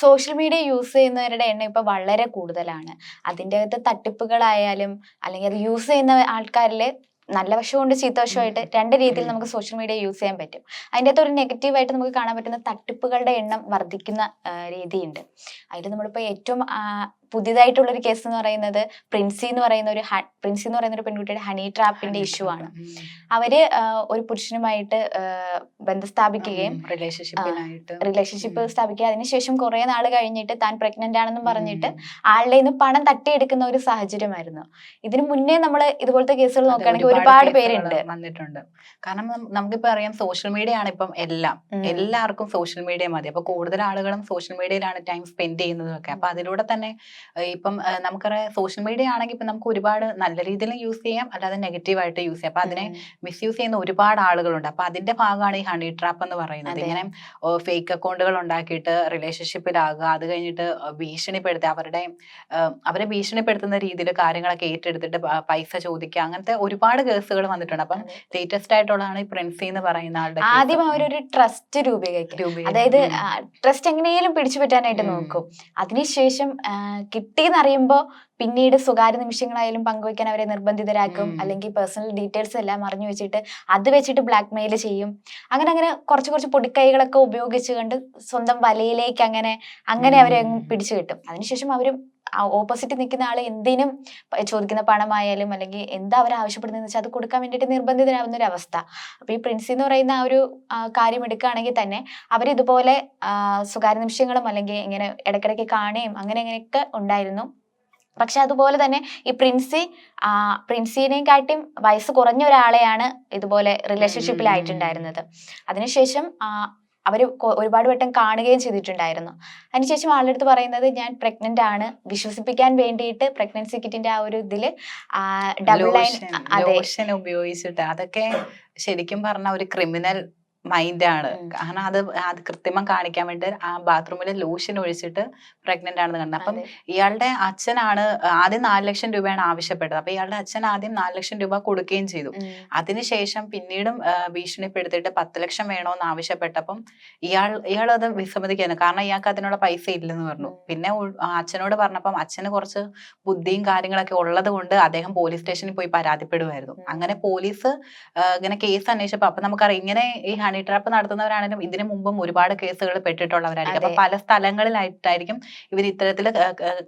Social media use ചെയ്യുന്നവരുടെ എണ്ണം ഇപ്പൊ വളരെ കൂടുതലാണ്. അതിന്റെ അകത്ത് തട്ടിപ്പുകളായാലും അല്ലെങ്കിൽ അത് യൂസ് ചെയ്യുന്ന ആൾക്കാരിൽ നല്ല വശമുണ്ട് ചീത്ത വശമായിട്ട് രണ്ട് രീതിയിൽ നമുക്ക് സോഷ്യൽ മീഡിയ യൂസ് ചെയ്യാൻ പറ്റും. അതിന്റെ അകത്ത് ഒരു നെഗറ്റീവായിട്ട് നമുക്ക് കാണാൻ പറ്റുന്ന തട്ടിപ്പുകളുടെ എണ്ണം വർദ്ധിക്കുന്ന രീതിയുണ്ട്. അതിൽ നമ്മളിപ്പോൾ ഏറ്റവും പുതിയതായിട്ടുള്ളൊരു കേസ് എന്ന് പറയുന്നത് പ്രിൻസി എന്ന് പറയുന്ന ഒരു പ്രിൻസി എന്ന് പറയുന്ന ഒരു പെൺകുട്ടിയുടെ ഹണി ട്രാപ്പിന്റെ ഇഷ്യൂ ആണ്. അവർ ഒരു പുരുഷനുമായിട്ട് ബന്ധസ്ഥാപിക്കുകയും ബന്ധം സ്ഥാപിക്കുകയും റിലേഷൻഷിപ്പ് സ്ഥാപിക്കുക അതിനുശേഷം കുറെ നാൾ കഴിഞ്ഞിട്ട് താൻ പ്രഗ്നന്റ് ആണെന്നും പറഞ്ഞിട്ട് ആളുടെ നിന്ന് പണം തട്ടിയെടുക്കുന്ന ഒരു സാഹചര്യമായിരുന്നു. ഇതിനു മുന്നേ നമ്മൾ ഇതുപോലത്തെ കേസുകൾ നോക്കുകയാണെങ്കിൽ ഒരുപാട് പേരുണ്ട്. വന്നിട്ടുണ്ട്. കാരണം നമുക്കിപ്പോ അറിയാം സോഷ്യൽ മീഡിയ ആണ് ഇപ്പം എല്ലാം. എല്ലാവർക്കും സോഷ്യൽ മീഡിയ മതി. അപ്പൊ കൂടുതൽ ആളുകളും സോഷ്യൽ മീഡിയയിലാണ് ടൈം സ്പെൻഡ് ചെയ്യുന്നതും ഒക്കെ അപ്പൊ അതിലൂടെ തന്നെ ഇപ്പം നമുക്കറിയാം സോഷ്യൽ മീഡിയ ആണെങ്കിൽ ഇപ്പം നമുക്ക് ഒരുപാട് നല്ല രീതിയിൽ യൂസ് ചെയ്യാം അല്ലാതെ നെഗറ്റീവ് ആയിട്ട് യൂസ് ചെയ്യാം അപ്പൊ അതിനെ മിസ് മിസ്യൂസ് ചെയ്യുന്ന ഒരുപാട് ആളുകളുണ്ട് അപ്പൊ അതിന്റെ ഭാഗമാണ് ഈ ഹണി ട്രാപ്പ് എന്ന് പറയുന്നത്. ഇങ്ങനെ ഫേക്ക് അക്കൗണ്ടുകൾ ഉണ്ടാക്കിയിട്ട് റിലേഷൻഷിപ്പിലാകുക അത് കഴിഞ്ഞിട്ട് ഭീഷണിപ്പെടുത്തുക അവരുടെ അവരെ ഭീഷണിപ്പെടുത്തുന്ന രീതിയിൽ കാര്യങ്ങളൊക്കെ ഏറ്റെടുത്തിട്ട് പൈസ ചോദിക്കുക അങ്ങനത്തെ ഒരുപാട് കേസുകൾ വന്നിട്ടുണ്ട് അപ്പം. ലേറ്റസ്റ്റ് ആയിട്ടുള്ളതാണ് ഈ പ്രിൻസി എന്ന് പറയുന്ന ആളുടെ. ആദ്യം അവരൊരു ട്രസ്റ്റ് രൂപീകരിക്കും. അതായത് ട്രസ്റ്റ് എങ്ങനെയും പിടിച്ചു പറ്റാനായിട്ട്. നോക്കും അതിനുശേഷം ആ, കിട്ടിയെന്നറിയുമ്പോൾ പിന്നീട് സ്വകാര്യ നിമിഷങ്ങളായാലും പങ്കുവയ്ക്കാൻ അവരെ നിർബന്ധിതരാക്കും. അല്ലെങ്കിൽ പേഴ്സണൽ ഡീറ്റെയിൽസ് എല്ലാം അറിഞ്ഞു വെച്ചിട്ട് അത് വെച്ചിട്ട് ബ്ലാക്ക് മെയിൽ ചെയ്യും. അങ്ങനെ അങ്ങനെ കുറച്ച് കുറച്ച് പൊടിക്കൈകളൊക്കെ ഉപയോഗിച്ചുകൊണ്ട് സ്വന്തം വലയിലേക്ക് അങ്ങനെ അങ്ങനെ അവരെ. പിടിച്ചു കിട്ടും. അതിനുശേഷം അവരും ഓപ്പോസിറ്റ് നിൽക്കുന്ന ആൾ എന്തിനും ചോദിക്കുന്ന പണമായാലും അല്ലെങ്കിൽ എന്താ അവർ ആവശ്യപ്പെടുന്നതെന്ന് വെച്ചാൽ അത് കൊടുക്കാൻ വേണ്ടിയിട്ട് നിർബന്ധിതനാവുന്ന ഒരു അവസ്ഥ അപ്പൊ ഈ പ്രിൻസി എന്ന് പറയുന്ന ആ ഒരു കാര്യം എടുക്കുകയാണെങ്കിൽ തന്നെ അവർ ഇതുപോലെ ആ, സ്വകാര്യ നിമിഷങ്ങളും അല്ലെങ്കിൽ ഇങ്ങനെ ഇടയ്ക്കിടയ്ക്ക് കാണുകയും അങ്ങനെ അങ്ങനെയൊക്കെ ഉണ്ടായിരുന്നു. പക്ഷെ അതുപോലെ തന്നെ ഈ പ്രിൻസി ആ, പ്രിൻസിനെയും കാട്ടിയും വയസ്സ് കുറഞ്ഞ ഒരാളെയാണ് ഇതുപോലെ റിലേഷൻഷിപ്പിലായിട്ടുണ്ടായിരുന്നത് അതിനുശേഷം കൊ- ഒരുപാട് വട്ടം കാണുകയും ചെയ്തിട്ടുണ്ടായിരുന്നു. അതിനുശേഷം ആളുടെ അടുത്ത് പറയുന്നത് ഞാൻ പ്രഗ്നന്റ് ആണ്. വിശ്വസിപ്പിക്കാൻ വേണ്ടിയിട്ട് പ്രഗ്നൻസി കിറ്റിന്റെ ആ ഒരു ഇതിൽ ഡബിൾ ലൈൻ ഉപയോഗിച്ചിട്ട് അതൊക്കെ ശരിക്കും പറഞ്ഞ ഒരു ക്രിമിനൽ മൈൻഡാണ് ആണ്. കാരണം അത് അത് കൃത്രിമം കാണിക്കാൻ വേണ്ടി ആ ബാത്റൂമിൽ ലോഷൻ ഒഴിച്ചിട്ട് പ്രഗ്നന്റ് ആണെന്ന് കണ്ടത് അപ്പം ഇയാളുടെ അച്ഛനാണ് ആദ്യം നാല് ലക്ഷം രൂപയാണ് ആവശ്യപ്പെട്ടത്. അപ്പൊ ഇയാളുടെ അച്ഛൻ ആദ്യം നാല് ലക്ഷം രൂപ കൊടുക്കുകയും ചെയ്തു. അതിനുശേഷം പിന്നീടും ഭീഷണിപ്പെടുത്തിയിട്ട് പത്ത് ലക്ഷം വേണോന്ന് ആവശ്യപ്പെട്ടപ്പം ഇയാൾ ഇയാൾ അത് വിസമ്മതിക്കാണ് കാരണം ഇയാൾക്ക് അതിനുള്ള പൈസ ഇല്ലെന്ന് പറഞ്ഞു. പിന്നെ അച്ഛനോട് പറഞ്ഞപ്പം അച്ഛന് കുറച്ച് ബുദ്ധിയും കാര്യങ്ങളൊക്കെ ഉള്ളത് കൊണ്ട് അദ്ദേഹം പോലീസ് സ്റ്റേഷനിൽ പോയി പരാതിപ്പെടുമായിരുന്നു. അങ്ങനെ പോലീസ് ഇങ്ങനെ കേസ് അന്വേഷിച്ചപ്പോ അപ്പൊ നമുക്കറിയാം ഇങ്ങനെ ഈ ഹണി ട്രാപ്പ് നടത്തുന്നവരാണെങ്കിലും ഇതിനു മുമ്പും ഒരുപാട് കേസുകൾ പെട്ടിട്ടുള്ളവരായിരിക്കും. അപ്പൊ. പല സ്ഥലങ്ങളിലായിട്ടായിരിക്കും ഇവർ ഇത്തരത്തിൽ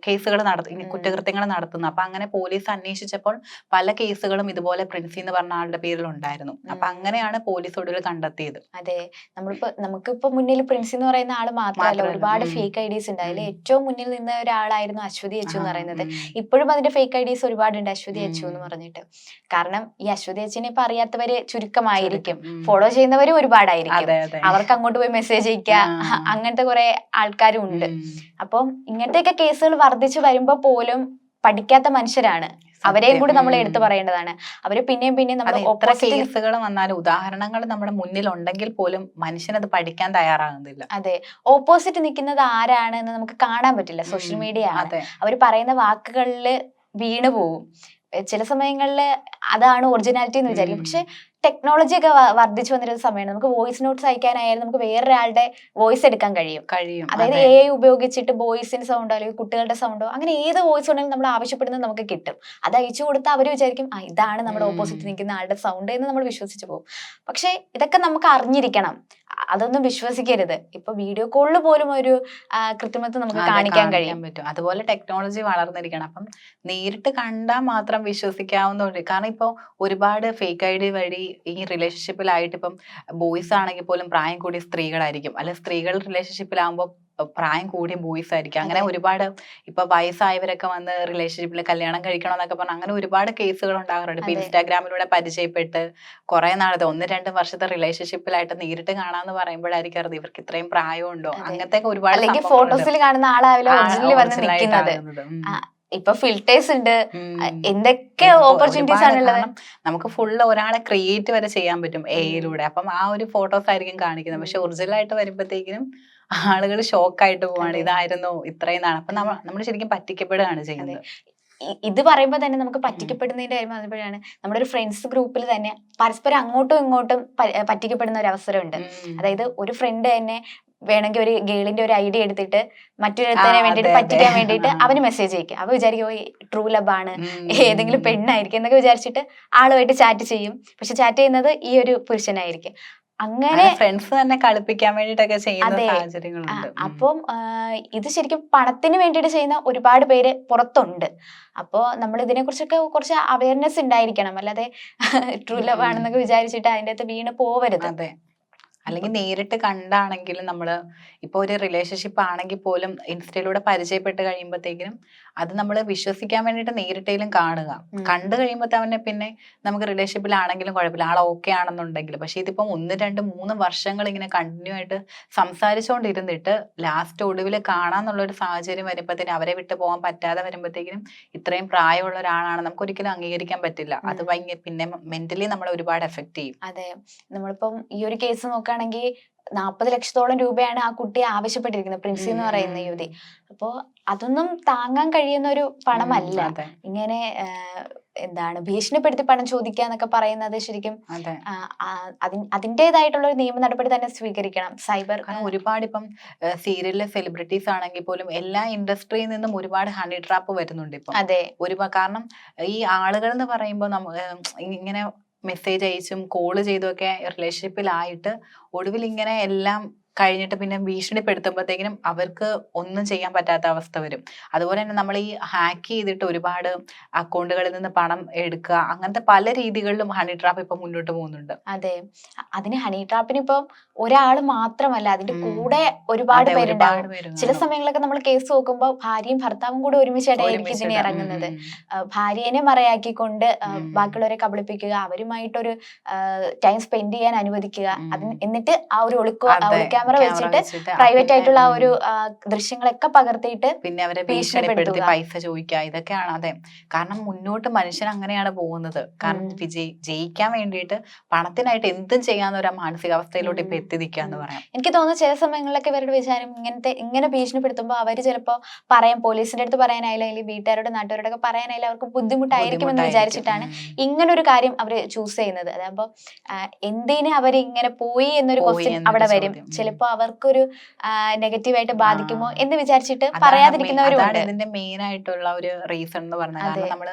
കേസുകൾ നടത്തി കുറ്റകൃത്യങ്ങൾ നടത്തുന്നത്. അപ്പൊ അങ്ങനെ പോലീസ് അന്വേഷിച്ചപ്പോൾ പല കേസുകളും ഇതുപോലെ പ്രിൻസി എന്ന് പറഞ്ഞ ആളുടെ പേരിൽ ഉണ്ടായിരുന്നു അപ്പൊ അങ്ങനെയാണ് പോലീസ് ഒടുവിൽ കണ്ടെത്തിയത്. അതെ. നമ്മളിപ്പോ നമുക്കിപ്പോ മുന്നിൽ പ്രിൻസി എന്ന് പറയുന്ന ആൾ മാത്രമല്ല ഒരുപാട് ഫേക്ക് ഫേക്ക് ഐഡീസ് ഉണ്ട്. അതിൽ ഏറ്റവും മുന്നിൽ നിന്ന ഒരാളായിരുന്നു അശ്വതി അച്ചു എന്ന് പറയുന്നത്. ഇപ്പോഴും അതിന്റെ ഫേക്ക് ഐഡീസ് ഒരുപാടുണ്ട് അശ്വതി അച്ചു എന്ന് പറഞ്ഞിട്ട്. കാരണം ഈ അശ്വതി അച്ഛനെ ഇപ്പൊ അറിയാത്തവര് ചുരുക്കമായിരിക്കും. ഫോളോ ചെയ്യുന്നവര് ചെയ്യുന്നവരും ഒരുപാടായിരിക്കും. അവർക്ക് അങ്ങോട്ട് പോയി മെസ്സേജ് അയക്കുക അങ്ങനത്തെ കുറെ ആൾക്കാരും ഉണ്ട്. അപ്പം ഇങ്ങനത്തെയൊക്കെ കേസുകൾ വർദ്ധിച്ചു വരുമ്പോ പോലും പഠിക്കാത്ത മനുഷ്യരാണ്. അവരെയും കൂടി നമ്മൾ എടുത്തു പറയേണ്ടതാണ്. അവർ പിന്നെയും പിന്നെയും നമ്മൾ എത്ര കേസുകൾ വന്നാലും ഉദാഹരണങ്ങൾ നമ്മുടെ മുന്നിൽ ഉണ്ടെങ്കിൽ പോലും മനുഷ്യനത് പഠിക്കാൻ തയ്യാറാകുന്നില്ല. അതെ ഓപ്പോസിറ്റ് നിൽക്കുന്നത് ആരാണ് എന്ന് നമുക്ക് കാണാൻ പറ്റില്ല. സോഷ്യൽ മീഡിയ ആണ്. അവർ പറയുന്ന വാക്കുകളിൽ വീണു പോവും ചില സമയങ്ങളിൽ അതാണ് ഒറിജിനാലിറ്റി എന്ന് വിചാരിക്കും. പക്ഷെ ടെക്നോളജി ഒക്കെ വർദ്ധിച്ചു വന്നിരുന്ന സമയമാണ്. നമുക്ക് വോയിസ് നോട്ട്സ് അയക്കാനായാലും നമുക്ക് വേറൊരാളുടെ വോയിസ് എടുക്കാൻ കഴിയും. കഴിയും. അതായത് എ ഐ ഉപയോഗിച്ചിട്ട് ബോയ്സിന്റെ സൗണ്ടോ അല്ലെങ്കിൽ കുട്ടികളുടെ സൗണ്ടോ അങ്ങനെ ഏത് വോയിസ് ഉണ്ടെങ്കിലും നമ്മൾ ആവശ്യപ്പെടുന്നത് നമുക്ക് കിട്ടും. അത് അയച്ചു കൊടുത്താൽ അവർ വിചാരിക്കും ആ ഇതാണ് നമ്മുടെ ഓപ്പോസിറ്റ് നിൽക്കുന്ന ആളുടെ സൗണ്ട് എന്ന് നമ്മൾ വിശ്വസിച്ച് പോകും. പക്ഷേ ഇതൊക്കെ നമുക്ക് അറിഞ്ഞിരിക്കണം. അതൊന്നും വിശ്വസിക്കരുത്. ഇപ്പൊ വീഡിയോ കോളിൽ പോലും ഒരു കൃത്രിമത്വം നമുക്ക് കാണിക്കാൻ കഴിയാൻ പറ്റും. അതുപോലെ ടെക്നോളജി വളർന്നിരിക്കണം. അപ്പം നേരിട്ട് കണ്ടാൽ മാത്രം വിശ്വസിക്കാവുന്ന കാരണം ഇപ്പോൾ ഒരുപാട് ഫേക്ക് ഐ ഡി വഴി ഈ റിലേഷൻഷിപ്പിലായിട്ട് ഇപ്പം ബോയ്സ് ആണെങ്കിൽ പോലും പ്രായം കൂടിയ സ്ത്രീകളായിരിക്കും. അല്ലെ സ്ത്രീകൾ റിലേഷൻഷിപ്പിലാകുമ്പോൾ പ്രായം കൂടിയ ബോയ്സ് ആയിരിക്കും അങ്ങനെ ഒരുപാട് ഇപ്പൊ വയസ്സായവരൊക്കെ വന്ന് റിലേഷൻഷിപ്പിൽ കല്യാണം കഴിക്കണം എന്നൊക്കെ പറഞ്ഞാൽ അങ്ങനെ ഒരുപാട് കേസുകൾ ഉണ്ടാകാറുണ്ട്. ഇപ്പൊ ഇൻസ്റ്റാഗ്രാമിലൂടെ പരിചയപ്പെട്ട് കുറെ നാളത്തെ ഒന്ന് രണ്ട് വർഷത്തെ റിലേഷൻഷിപ്പിലായിട്ട് നേരിട്ട് കാണാന്ന് പറയുമ്പോഴായിരിക്കും അറിയാം ഇവർക്ക് ഇത്രയും പ്രായമുണ്ടോ. അങ്ങനത്തെ ഒരുപാട്. ഫോട്ടോസിൽ കാണുന്ന ആളാവില്ല ഇപ്പൊ ഫിൽറ്റേഴ്സ് ഉണ്ട്. എന്തൊക്കെ ഓപ്പർച്യൂണിറ്റീസ് ആണുള്ളത് നമുക്ക് ഫുള്ള് ഒരാളെ ക്രിയേറ്റ് വരെ ചെയ്യാൻ പറ്റും എയിലൂടെ അപ്പം ആ ഒരു ഫോട്ടോസ് ആയിരിക്കും കാണിക്കുന്നത്. പക്ഷെ ഒറിജിനൽ ആയിട്ട് വരുമ്പോഴത്തേക്കിനും ആളുകൾ ഷോക്ക് ആയിട്ട് പോവാണ്. ഇതായിരുന്നു ഇത്രയും നാൾ അപ്പൊ നമ്മൾ ശരിക്കും പറ്റിക്കപ്പെടുകയാണ് ചെയ്യുന്നത്. ഇത് പറയുമ്പോൾ തന്നെ നമുക്ക് പറ്റിക്കപ്പെടുന്നതിന്റെ കാര്യം പറഞ്ഞപ്പോഴാണ് നമ്മുടെ ഒരു ഫ്രണ്ട്സ് ഗ്രൂപ്പിൽ തന്നെ പരസ്പരം അങ്ങോട്ടും ഇങ്ങോട്ടും പറ്റിക്കപ്പെടുന്ന ഒരു അവസരമുണ്ട്. അതായത് ഒരു ഫ്രണ്ട് തന്നെ വേണമെങ്കിൽ ഒരു ഗേളിന്റെ ഒരു ഐഡിയ എടുത്തിട്ട് മറ്റൊരുത്തനെ വേണ്ടിട്ട് വേണ്ടിയിട്ട് പറ്റിക്കാൻ. വേണ്ടിയിട്ട് അവന് മെസ്സേജ് അയക്കും അപ്പൊ വിചാരിക്കും "ഓ, ട്രൂ ലബ് ആണ്. ഏതെങ്കിലും പെണ്ണായിരിക്കും എന്നൊക്കെ വിചാരിച്ചിട്ട് ആളുമായിട്ട് ചാറ്റ് ചെയ്യും. പക്ഷെ ചാറ്റ് ചെയ്യുന്നത് ഈ ഒരു പുരുഷനായിരിക്കും. അങ്ങനെ ഫ്രണ്ട്സ് തന്നെ കളിപ്പിക്കാൻ വേണ്ടിട്ടൊക്കെ ചെയ്യുന്ന അതെ. സാഹചര്യങ്ങളുണ്ട്. അപ്പം ഇത് ശരിക്കും പണത്തിന് വേണ്ടിയിട്ട് ചെയ്യുന്ന ഒരുപാട് പേര് പുറത്തുണ്ട്. അപ്പോൾ നമ്മൾ ഇതിനെ കുറിച്ചൊക്കെ കുറച്ച് അവയർനെസ് ഉണ്ടായിരിക്കണം. അല്ലാതെ ട്രൂ ലവ് ആണെന്നൊക്കെ വിചാരിച്ചിട്ട് അതിന്റെ അകത്ത് വീണ് പോവരുത്. അതെ. അല്ലെങ്കിൽ നേരിട്ട് കണ്ടാണെങ്കിലും നമ്മൾ ഇപ്പൊ ഒരു റിലേഷൻഷിപ്പ് ആണെങ്കിൽ പോലും ഇൻസ്റ്റയിലൂടെ പരിചയപ്പെട്ട് കഴിയുമ്പോഴത്തേക്കിനും അത് നമ്മൾ വിശ്വസിക്കാൻ വേണ്ടിയിട്ട് നേരിട്ടേലും കാണുക. കണ്ടു കഴിയുമ്പോൾ തന്നെ പിന്നെ നമുക്ക് റിലേഷൻഷിപ്പിലാണെങ്കിലും കുഴപ്പമില്ല. ആൾ ഓക്കെ ആണെന്നുണ്ടെങ്കിൽ. പക്ഷെ ഇതിപ്പം ഒന്ന് രണ്ട് മൂന്ന് വർഷങ്ങൾ ഇങ്ങനെ കണ്ടിന്യൂ ആയിട്ട് സംസാരിച്ചുകൊണ്ടിരുന്നിട്ട് ലാസ്റ്റ് ഒടുവിൽ കാണാന്നുള്ള ഒരു സാഹചര്യം വരുമ്പോഴത്തേനും അവരെ വിട്ടു പോകാൻ പറ്റാതെ വരുമ്പോഴത്തേക്കിനും ഇത്രയും പ്രായമുള്ള ഒരാളാണ് നമുക്ക് ഒരിക്കലും അംഗീകരിക്കാൻ പറ്റില്ല. അത് ഭയങ്കര പിന്നെ മെന്റലി നമ്മളെ ഒരുപാട് എഫക്ട് ചെയ്യും. അതെ. നമ്മളിപ്പം ഈ ഒരു കേസ് നോക്കുകയാണെങ്കിൽ നാൽപ്പത് ലക്ഷത്തോളം രൂപയാണ് ആ കുട്ടി ആവശ്യപ്പെട്ടിരിക്കുന്നത്. പ്രിൻസി എന്ന് പറയുന്ന. യുവതി. അപ്പോ അതൊന്നും താങ്ങാൻ കഴിയുന്ന ഒരു പണമല്ല. ഇങ്ങനെ എന്താണ് ഭീഷണിപ്പെടുത്തി പണം ചോദിക്കുക എന്നൊക്കെ പറയുന്നത് ശരിക്കും അതെ. ആ, ആ, അതി- അതിന്റേതായിട്ടുള്ള ഒരു നിയമ നടപടി തന്നെ സ്വീകരിക്കണം. സൈബർ ഒരുപാട് ഇപ്പം സീരിയലിലെ സെലിബ്രിറ്റീസ് ആണെങ്കിൽ പോലും എല്ലാ ഇൻഡസ്ട്രിയിൽ നിന്നും ഒരുപാട് ഹണി ട്രാപ്പ് വരുന്നുണ്ട് ഇപ്പം. അതെ. ഒരുപാട് കാരണം ഈ ആളുകൾ എന്ന് പറയുമ്പോൾ നമ്മ ഇങ്ങനെ മെസ്സേജ് അയച്ചും കോൾ ചെയ്തുമൊക്കെ റിലേഷൻഷിപ്പിലായിട്ട് ഒടുവിൽ ഇങ്ങനെ എല്ലാം കഴിഞ്ഞിട്ട് പിന്നെ ഭീഷണിപ്പെടുത്തുമ്പോഴത്തേക്കിനും അവർക്ക് ഒന്നും ചെയ്യാൻ പറ്റാത്ത അവസ്ഥ വരും. അതുപോലെ തന്നെ നമ്മൾ ഈ ഹാക്ക് ചെയ്തിട്ട് ഒരുപാട് അക്കൗണ്ടുകളിൽ നിന്ന് പണം എടുക്കുക അങ്ങനത്തെ പല രീതികളിലും ഹണി ട്രാപ്പ് ഇപ്പൊ മുന്നോട്ട് പോകുന്നുണ്ട്. അതെ. അതിന് ഹണി ട്രാപ്പിന് ഇപ്പം ഒരാൾ മാത്രമല്ല അതിന്റെ കൂടെ ഒരുപാട് പേരുണ്ടാവും ചില സമയങ്ങളിലൊക്കെ നമ്മൾ കേസ് നോക്കുമ്പോൾ ഭാര്യയും ഭർത്താവും കൂടെ ഒരുമിച്ചായിട്ടായിരിക്കും ഇതിന് ഇറങ്ങുന്നത്. ഭാര്യനെ മറയാക്കിക്കൊണ്ട് ബാക്കിയുള്ളവരെ കബളിപ്പിക്കുക അവരുമായിട്ടൊരു ടൈം സ്പെൻഡ് ചെയ്യാൻ അനുവദിക്കുക എന്നിട്ട് ആ ഒരു ഒളിക്കോ camera വെച്ചിട്ട് പ്രൈവറ്റ് ആയിട്ടുള്ള ആ ഒരു ദൃശ്യങ്ങളൊക്കെ പകർത്തിയിട്ട് പിന്നെ അവരെ. ഭീഷണിപ്പെടുത്തി പൈസ ചോദിക്കുക ഇതൊക്കെയാണ് അതെ കാരണം മുന്നോട്ട് മനുഷ്യൻ അങ്ങനെയാണ് പോകുന്നത് കാരണം വിജയ് ജയിക്കാൻ വേണ്ടിയിട്ട് പണത്തിനായിട്ട് എന്തും ചെയ്യാന്ന് ഒരു മാനസികാവസ്ഥയിലോട്ട് ഇപ്പൊ. എത്തി ഉം. പറയാം എനിക്ക് തോന്നുന്നു ചില സമയങ്ങളിലൊക്കെ ഇവരുടെ വിചാരം ഇങ്ങനത്തെ ഇങ്ങനെ ഭീഷണിപ്പെടുത്തുമ്പോൾ അവർ ചിലപ്പോ പറയാൻ പോലീസിന്റെ അടുത്ത് പറയാനായാലും അല്ലെങ്കിൽ വീട്ടുകാരോട് നാട്ടുകാരോടൊക്കെ പറയാനായാലും അവർക്ക് ബുദ്ധിമുട്ടായിരിക്കും എന്ന്. വിചാരിച്ചിട്ടാണ് ഇങ്ങനെ ഒരു കാര്യം അവർ ചൂസ് ചെയ്യുന്നത് അതാകുമ്പോ എന്തിനെ അവർ ഇങ്ങനെ പോയി എന്നൊരു ക്വസ്റ്റ്യൻ അവിടെ വരും ചോദ്യം. ഉം. ചിലപ്പോ അവർക്കൊരു നെഗറ്റീവായിട്ട് ബാധിക്കുമോ എന്ന് വിചാരിച്ചിട്ട് പറയാതിരിക്കുന്നവരും ഇതിന്റെ മെയിൻ ആയിട്ടുള്ള ഒരു റീസൺ എന്ന് പറഞ്ഞാൽ നമ്മൾ കാരണം നമ്മൾ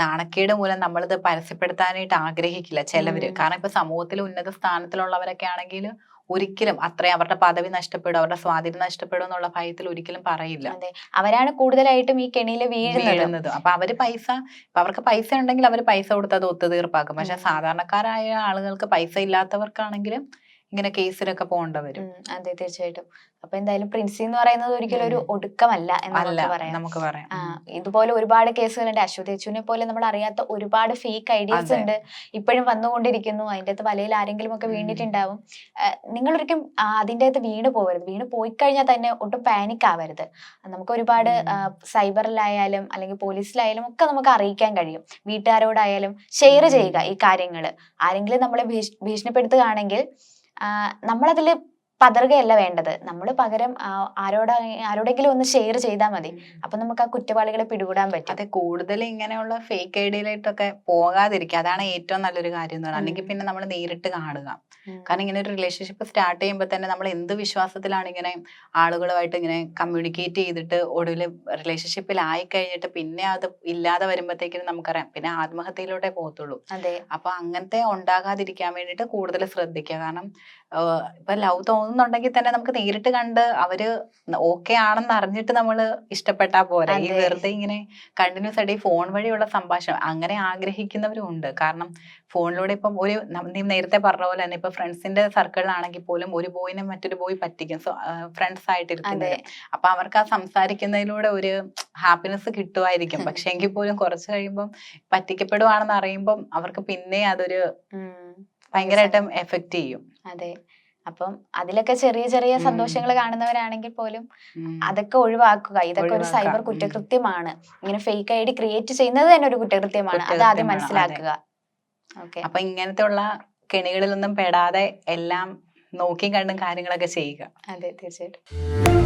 നാണക്കേട് മൂലം നമ്മളിത് പരസ്യപ്പെടുത്താനായിട്ട് ആഗ്രഹിക്കില്ല ചിലവര്. കാരണം ഇപ്പൊ സമൂഹത്തിൽ ഉന്നത സ്ഥാനത്തിലുള്ളവരൊക്കെ ആണെങ്കിൽ ഒരിക്കലും അത്രയും അവരുടെ പദവി നഷ്ടപ്പെടും അവരുടെ സ്വാധീനം നഷ്ടപ്പെടും എന്നുള്ള ഭയത്തിൽ ഒരിക്കലും പറയില്ല. അതെ. അവരാണ് കൂടുതലായിട്ടും ഈ കെണിയിൽ വീഴുന്നത്. അപ്പൊ അവർ പൈസ ഇപ്പൊ അവർക്ക് പൈസ ഉണ്ടെങ്കിൽ അവർ പൈസ കൊടുത്ത് അത് ഒത്തുതീർപ്പാക്കും. പക്ഷെ. സാധാരണക്കാരായ ആളുകൾക്ക് പൈസ ഇല്ലാത്തവർക്കാണെങ്കിലും ഇങ്ങനെ കേസിലൊക്കെ പോകേണ്ട വരും. അതെ തീർച്ചയായിട്ടും. അപ്പൊ എന്തായാലും പ്രിൻസി എന്ന് പറയുന്നത് ഒരിക്കലും ഒരു ഒടുക്കമല്ല എന്ന് അല്ല നമുക്ക് പറയാം. നമുക്ക് പറയാം ഇതുപോലെ ഒരുപാട് കേസുകളുണ്ട്. അശ്വതി അച്ഛനെ പോലെ നമ്മൾ അറിയാത്ത ഒരുപാട് ഫേക്ക് ഐഡിയസ് ഉണ്ട്. ഇപ്പോഴും വന്നുകൊണ്ടിരിക്കുന്നു. അതിന്റെ അകത്ത് വലയിൽ ആരെങ്കിലും ഒക്കെ വീണ്ടിട്ടുണ്ടാവും വീണിട്ടുണ്ടാവും. നിങ്ങളൊരിക്കും അതിന്റെ അതിന്റെ അകത്ത് വീണ് പോകരുത്. വീണ് പോയി കഴിഞ്ഞാൽ തന്നെ ഒട്ടും പാനിക് ആവരുത്. നമുക്ക് ഒരുപാട്. സൈബറിലായാലും അല്ലെങ്കിൽ പോലീസിലായാലും ഒക്കെ നമുക്ക് അറിയിക്കാൻ കഴിയും. വീട്ടുകാരോടായാലും ഷെയർ ചെയ്യുക ഈ കാര്യങ്ങൾ ആരെങ്കിലും നമ്മളെ ഭീഷ് ഭീഷണിപ്പെടുത്തുകയാണെങ്കിൽ നമ്മളതിൽ പതറുകയല്ല വേണ്ടത്. നമ്മൾ പകരം ആരോട് ആരോടെങ്കിലും ഒന്ന് ഷെയർ ചെയ്താൽ മതി. അപ്പൊ നമുക്ക് ആ കുറ്റവാളികളെ പിടികൂടാൻ പറ്റും. അതെ കൂടുതൽ ഇങ്ങനെയുള്ള ഫേക്ക് ഐഡിയയിലായിട്ടൊക്കെ പോകാതിരിക്കുക. അതാണ് ഏറ്റവും നല്ലൊരു കാര്യം എന്ന് പറയുന്നത്. അല്ലെങ്കിൽ പിന്നെ നമ്മൾ നേരിട്ട് കാണുക. കാരണം ഇങ്ങനെ ഒരു റിലേഷൻഷിപ്പ് സ്റ്റാർട്ട് ചെയ്യുമ്പോൾ തന്നെ നമ്മൾ എന്ത് വിശ്വാസത്തിലാണ് ഇങ്ങനെ ആളുകളുമായിട്ട് ഇങ്ങനെ കമ്മ്യൂണിക്കേറ്റ് ചെയ്തിട്ട് ഒടുവിൽ റിലേഷൻഷിപ്പിൽ ആയി കഴിഞ്ഞിട്ട് പിന്നെ അത് ഇല്ലാതെ വരുമ്പോഴത്തേക്കും നമുക്കറിയാം. പിന്നെ ആത്മഹത്യയിലൂടെ പോകത്തുള്ളൂ. അതെ. അപ്പൊ അങ്ങനത്തെ ഉണ്ടാകാതിരിക്കാൻ വേണ്ടിയിട്ട് കൂടുതൽ ശ്രദ്ധിക്കുക. കാരണം ഇപ്പൊ ലവ് തോന്നുന്നുണ്ടെങ്കിൽ തന്നെ നമുക്ക് നേരിട്ട് കണ്ട് അവർ ഓക്കെ ആണെന്ന് അറിഞ്ഞിട്ട് നമ്മൾ ഇഷ്ടപ്പെട്ടാ പോരാ. ഈ വെറുതെ ഇങ്ങനെ കണ്ടിന്യൂസ് ആയിട്ട് ഈ ഫോൺ വഴിയുള്ള സംഭാഷണം അങ്ങനെ ആഗ്രഹിക്കുന്നവരും ഉണ്ട് കാരണം ഫോണിലൂടെ ഇപ്പം ഒരു നം- നേരത്തെ പറഞ്ഞ പോലെ തന്നെ ഇപ്പൊ ഫ്രണ്ട്സിന്റെ സർക്കിളിലാണെങ്കിൽ പോലും ഒരു ബോയിനെ മറ്റൊരു ബോയ് പറ്റിക്കും. സോ ഫ്രണ്ട്സ് ആയിട്ട് അതെ. ഇരിക്കുന്നത് അപ്പൊ അവർക്ക് ആ സംസാരിക്കുന്നതിലൂടെ ഒരു ഹാപ്പിനെസ് കിട്ടുമായിരിക്കും പക്ഷെ എങ്കിൽ പോലും കുറച്ച് കഴിയുമ്പം പറ്റിക്കപ്പെടുവാണെന്ന് അറിയുമ്പം അവർക്ക് പിന്നെ അതൊരു. ഭയങ്കരമായിട്ടും എഫക്ട് ചെയ്യും. അതെ. അപ്പം അതിലൊക്കെ ചെറിയ ചെറിയ. സന്തോഷങ്ങൾ കാണുന്നവരാണെങ്കിൽ പോലും അതൊക്കെ ഒഴിവാക്കുക. ഇതൊക്കെ ഒരു സൈബർ കുറ്റകൃത്യമാണ്. ഇങ്ങനെ ഫേക്ക് ഐ ഡി ക്രിയേറ്റ് ചെയ്യുന്നത് തന്നെ ഒരു കുറ്റകൃത്യമാണ്. അത് ആദ്യം മനസ്സിലാക്കുക. ഓക്കെ. അപ്പൊ ഇങ്ങനത്തെ ഉള്ള കെണികളിലൊന്നും പെടാതെ എല്ലാം നോക്കിയും കണ്ടും കാര്യങ്ങളൊക്കെ ചെയ്യുക. അതെ തീർച്ചയായിട്ടും.